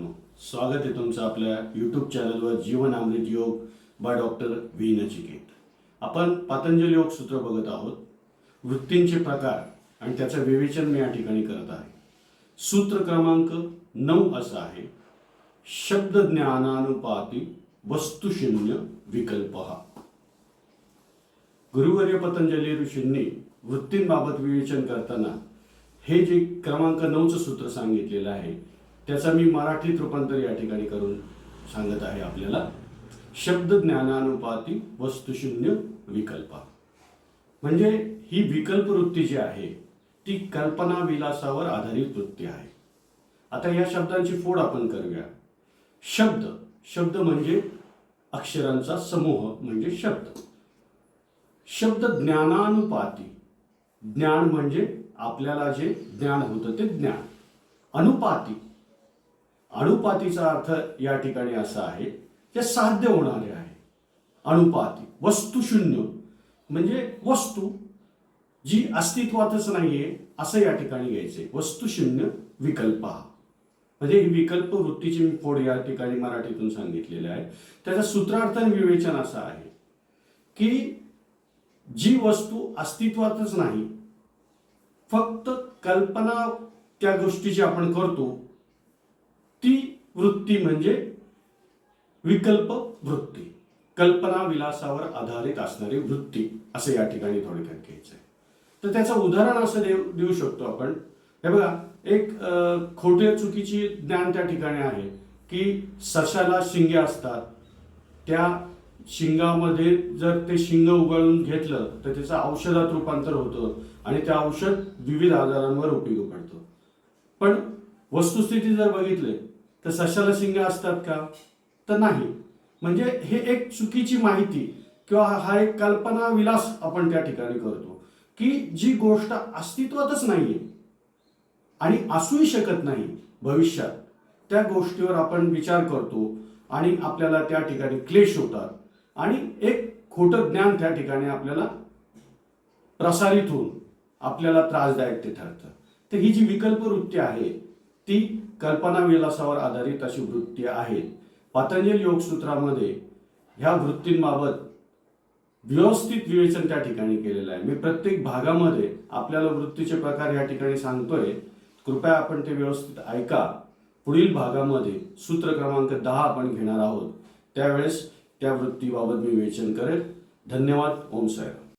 मित्रांनो स्वागत आहे तुमचं आपल्या यूट्यूब चॅनलवर जीवन अमृत योग बाय डॉक्टर व्ही नचिकेत. आपण पतंजली योग सूत्र बघत आहोत. वृत्तींचे प्रकार आणि त्याचं विवेचन मी या ठिकाणी करत आहे. सूत्र क्रमांक नऊ असं आहे. शब्द ज्ञानानुपाती वस्तुशून्य विकल्प हा. गुरुवर्य पतंजली ऋषींनी वृत्तींबाबत विवेचन करताना हे जे क्रमांक नऊचं सूत्र सांगितलेलं आहे त्याचा मी मराठीत रूपांतर या ठिकाणी करून सांगत आहे आपल्याला. शब्द ज्ञानानुपाती वस्तुशून्य विकल्प. म्हणजे ही विकल्प वृत्ती जी आहे ती कल्पना विलासावर आधारित वृत्ती आहे. आता या शब्दांची फोड आपण करूया. शब्द. शब्द म्हणजे अक्षरांचा समूह म्हणजे शब्द. शब्द ज्ञानानुपाती. ज्ञान म्हणजे आपल्याला जे ज्ञान होतं ते ज्ञान. अनुपाती. अनुपातीचा अर्थ या ठिकाणी असा आहे जे साध्य होणारे आहे. अनुपाती वस्तुशून्य. म्हणजे वस्तू जी अस्तित्वातच नाहीये असं या ठिकाणी घ्यायचंय. वस्तुशून्य विकल्प म्हणजे ही विकल्प वृत्तीची मी फोड या ठिकाणी मराठीतून सांगितलेले आहे. त्याचा सूत्रार्थ विवेचन असं आहे की जी वस्तू अस्तित्वातच नाही फक्त कल्पना त्या गोष्टीची आपण करतो ती वृत्ती म्हणजे विकल्प वृत्ती. कल्पना विलासावर आधारित असणारी वृत्ती असं या ठिकाणी थोडक्यात घ्यायचं आहे तर त्याचं उदाहरण असं देऊ देऊ शकतो आपण. हे बघा एक खोटे चुकीची ज्ञान त्या ठिकाणी आहे की सशाला शिंगे असतात. त्या शिंगामध्ये जर ते शिंग उगाळून घेतलं तर त्याचं औषधात रूपांतर होतं आणि ते औषध विविध आजारांवर उपयोग पडतं. पण वस्तुस्थिती जर बघितले तर सशाला शिंग असतात का? तर नाही. म्हणजे हे एक चुकीची माहिती किंवा हा एक कल्पना विलास आपण त्या ठिकाणी करतो की जी गोष्ट अस्तित्वातच नाहीये आणि असूही शकत नाही भविष्यात. त्या गोष्टीवर आपण विचार करतो आणि आपल्याला त्या ठिकाणी क्लेश होतात आणि एक खोटं ज्ञान त्या ठिकाणी आपल्याला प्रसारित होऊन आपल्याला त्रासदायक ते ठरतं. तर ही जी विकल्प वृत्ती आहे ती कल्पना विलासावर आधारित अशी वृत्ती आहे. पतंजल योगसूत्रामध्ये ह्या वृत्तींबाबत व्यवस्थित विवेचन त्या ठिकाणी केलेलं आहे. मी प्रत्येक भागामध्ये आपल्याला वृत्तीचे प्रकार या ठिकाणी सांगतोय. कृपया आपण ते व्यवस्थित ऐका. पुढील भागामध्ये सूत्र क्रमांक दहा आपण घेणार आहोत. त्यावेळेस त्या वृत्तीबाबत मी विवेचन करेल. धन्यवाद. ओम साहेब